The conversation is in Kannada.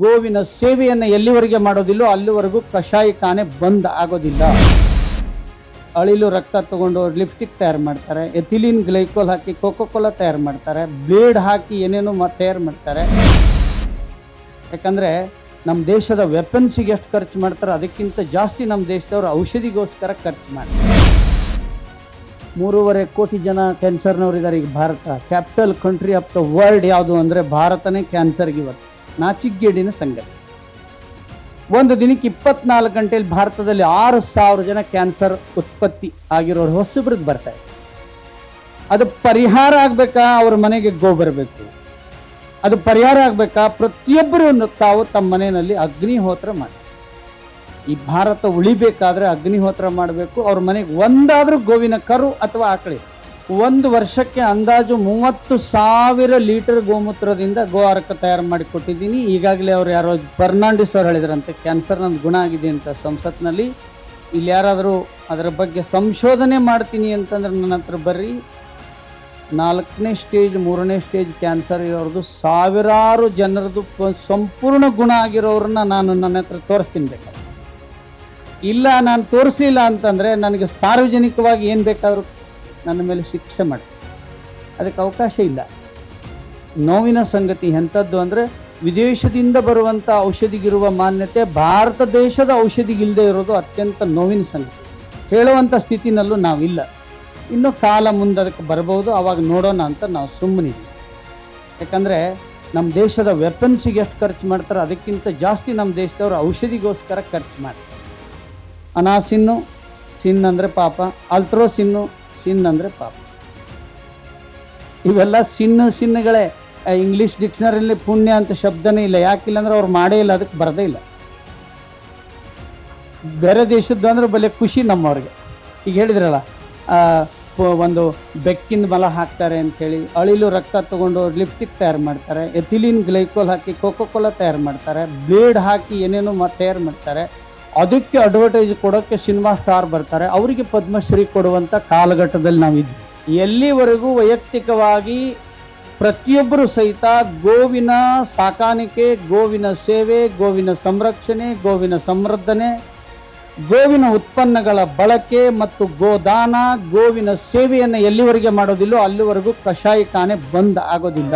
ಗೋವಿನ ಸೇವೆಯನ್ನು ಎಲ್ಲಿವರೆಗೆ ಮಾಡೋದಿಲ್ಲೋ ಅಲ್ಲಿವರೆಗೂ ಕಷಾಯಖಾನೆ ಬಂದ್ ಆಗೋದಿಲ್ಲ. ಅಳಿಲು ರಕ್ತ ತಗೊಂಡು ಲಿಪ್ಟಿಕ್ ತಯಾರು ಮಾಡ್ತಾರೆ, ಎಥಿಲಿನ್, ಗ್ಲೈಕೋಲ್ ಹಾಕಿ ಕೋಕೋ ಕೋಲಾ ತಯಾರು ಮಾಡ್ತಾರೆ, ಬ್ಲೇಡ್ ಹಾಕಿ ಏನೇನೋ ತಯಾರು ಮಾಡ್ತಾರೆ. ಯಾಕಂದರೆ ನಮ್ಮ ದೇಶದ ವೆಪನ್ಸಿಗೆ ಎಷ್ಟು ಖರ್ಚು ಮಾಡ್ತಾರೆ ಅದಕ್ಕಿಂತ ಜಾಸ್ತಿ ನಮ್ಮ ದೇಶದವರು ಔಷಧಿಗೋಸ್ಕರ ಖರ್ಚು ಮಾಡ್ತಾರೆ. ಮೂರುವರೆ ಕೋಟಿ ಜನ ಕ್ಯಾನ್ಸರ್ನವ್ರು ಇದ್ದಾರೆ ಈಗ Bharat. Capital country of the world ಯಾವುದು ಅಂದರೆ ಭಾರತನೇ ಕ್ಯಾನ್ಸರ್ಗೆ ಇವತ್ತು. ನಾಚಿಗೇಡಿನ ಸಂಗತಿ. ಒಂದು ದಿನಕ್ಕೆ ಇಪ್ಪತ್ನಾಲ್ಕು ಗಂಟೆಯಲ್ಲಿ ಭಾರತದಲ್ಲಿ ಆರು ಸಾವಿರ ಜನ ಕ್ಯಾನ್ಸರ್ ಉತ್ಪತ್ತಿ ಆಗಿರೋರು ಹೊಸಬ್ರಿಗೆ ಬರ್ತಾರೆ ಅದು ಪರಿಹಾರ ಆಗಬೇಕಾ? ಅವ್ರ ಮನೆಗೆ ಗೋ ಬರಬೇಕು ಅದು ಪರಿಹಾರ ಆಗಬೇಕಾ? ಪ್ರತಿಯೊಬ್ಬರು ತಾವು ತಮ್ಮ ಮನೆಯಲ್ಲಿ ಅಗ್ನಿಹೋತ್ರ ಮಾಡಿ. ಈ ಭಾರತ ಉಳಿಬೇಕಾದ್ರೆ ಅಗ್ನಿಹೋತ್ರ ಮಾಡಬೇಕು. ಅವ್ರ ಮನೆಗೆ ಒಂದಾದರೂ ಗೋವಿನ ಕರು ಅಥವಾ ಆಕಳಿ ಒಂದು ವರ್ಷಕ್ಕೆ ಅಂದಾಜು ಮೂವತ್ತು ಸಾವಿರ ಲೀಟರ್ ಗೋಮೂತ್ರದಿಂದ ಗೋ ಅರ್ಕ ತಯಾರು ಮಾಡಿ ಕೊಟ್ಟಿದ್ದೀನಿ. ಈಗಾಗಲೇ ಅವ್ರು ಯಾರೋ ಫರ್ನಾಂಡಿಸ್ ಅವ್ರು ಹೇಳಿದ್ರಂತೆ, ಕ್ಯಾನ್ಸರ್ ನನ್ನ ಗುಣ ಆಗಿದೆ ಅಂತ ಸಂಸತ್ನಲ್ಲಿ. ಇಲ್ಲಿ ಯಾರಾದರೂ ಅದರ ಬಗ್ಗೆ ಸಂಶೋಧನೆ ಮಾಡ್ತೀನಿ ಅಂತಂದ್ರೆ ನನ್ನ ಹತ್ರ ಬರ್ರಿ. ನಾಲ್ಕನೇ ಸ್ಟೇಜ್, ಮೂರನೇ ಸ್ಟೇಜ್ ಕ್ಯಾನ್ಸರ್ ಇರೋರ್ದು ಸಾವಿರಾರು ಜನರದು ಸಂಪೂರ್ಣ ಗುಣ ಆಗಿರೋರನ್ನ ನಾನು ನನ್ನ ಹತ್ರ ತೋರಿಸ್ತೀನಿ ಬೇಕಾದ್ರೆ. ಇಲ್ಲ, ನಾನು ತೋರಿಸಿಲ್ಲ ಅಂತಂದರೆ ನನಗೆ ಸಾರ್ವಜನಿಕವಾಗಿ ಏನು ಬೇಕಾದರೂ ನನ್ನ ಮೇಲೆ ಶಿಕ್ಷೆ ಮಾಡಿ. ಅದಕ್ಕೆ ಅವಕಾಶ ಇಲ್ಲ. ನೋವಿನ ಸಂಗತಿ ಎಂಥದ್ದು ಅಂದರೆ ವಿದೇಶದಿಂದ ಬರುವಂಥ ಔಷಧಿಗಿರುವ ಮಾನ್ಯತೆ ಭಾರತ ದೇಶದ ಔಷಧಿಗಿಲ್ಲದೆ ಇರೋದು ಅತ್ಯಂತ ನೋವಿನ ಸಂಗತಿ. ಹೇಳುವಂಥ ಸ್ಥಿತಿನಲ್ಲೂ ನಾವಿಲ್ಲ. ಇನ್ನು ಕಾಲ ಮುಂದೆ ಅದಕ್ಕೆ ಆವಾಗ ನೋಡೋಣ ಅಂತ ನಾವು ಸುಮ್ಮನಿದ್ವಿ ಯಾಕಂದರೆ ನಮ್ಮ ದೇಶದ ವೆಪನ್ಸಿಗೆ ಎಷ್ಟು ಖರ್ಚು ಮಾಡ್ತಾರೋ ಅದಕ್ಕಿಂತ ಜಾಸ್ತಿ ನಮ್ಮ ದೇಶದವರು ಔಷಧಿಗೋಸ್ಕರ ಖರ್ಚು ಮಾಡ್ತಾರೆ. ಅನಾಸಿನ್ನು, ಸಿನ್ ಅಂದರೆ ಪಾಪ. ಅಲ್ತ್ರೋ ಸಿನ್ನು ಸಿನ್ ಅಂದರೆ ಪಾಪ. ಇವೆಲ್ಲ ಸಿನ್ ಸಿನ್ಗಳೇ ಇಂಗ್ಲೀಷ್ ಡಿಕ್ಷನರಿಲಿ ಪುಣ್ಯ ಅಂತ ಶಬ್ದನೇ ಇಲ್ಲ. ಯಾಕಿಲ್ಲ ಅಂದ್ರೆ ಅವ್ರು ಮಾಡೇ ಇಲ್ಲ, ಅದಕ್ಕೆ ಬರದೇ ಇಲ್ಲ. ಬೇರೆ ದೇಶದ್ದು ಅಂದ್ರೆ ಬಲೆ ಖುಷಿ ನಮ್ಮವ್ರಿಗೆ. ಈಗ ಹೇಳಿದ್ರಲ್ಲ ಒಂದು ಬೆಕ್ಕಿನ ಮಲ ಹಾಕ್ತಾರೆ ಅಂಥೇಳಿ ಅಳಿಲು ರಕ್ತ ತಗೊಂಡು ಲಿಪ್ಟಿಕ್ ತಯಾರು ಮಾಡ್ತಾರೆ, ಎಥಿಲಿನ್ ಗ್ಲೈಕೋಲ್ ಹಾಕಿ ಕೋಕೋ ಕೋಲಾ ತಯಾರು ಮಾಡ್ತಾರೆ, ಬ್ಲೇಡ್ ಹಾಕಿ ಏನೇನೋ ತಯಾರು ಮಾಡ್ತಾರೆ ಅದಕ್ಕೆ ಅಡ್ವರ್ಟೈಸ್ ಕೊಡೋಕ್ಕೆ ಸಿನಿಮಾ ಸ್ಟಾರ್ ಬರ್ತಾರೆ. ಅವರಿಗೆ ಪದ್ಮಶ್ರೀ ಕೊಡುವಂಥ ಕಾಲಘಟ್ಟದಲ್ಲಿ ನಾವಿದ್ವಿ. ಎಲ್ಲಿವರೆಗೂ ವೈಯಕ್ತಿಕವಾಗಿ ಪ್ರತಿಯೊಬ್ಬರು ಸಹಿತ ಗೋವಿನ ಸಾಕಾಣಿಕೆ, ಗೋವಿನ ಸೇವೆ, ಗೋವಿನ ಸಂರಕ್ಷಣೆ, ಗೋವಿನ ಸಂವರ್ಧನೆ, ಗೋವಿನ ಉತ್ಪನ್ನಗಳ ಬಳಕೆ ಮತ್ತು ಗೋದಾನ, ಗೋವಿನ ಸೇವೆಯನ್ನು ಎಲ್ಲಿವರೆಗೆ ಮಾಡೋದಿಲ್ಲೋ ಅಲ್ಲಿವರೆಗೂ ಕಷಾಯಖಾನೆ ಬಂದ್ ಆಗೋದಿಲ್ಲ.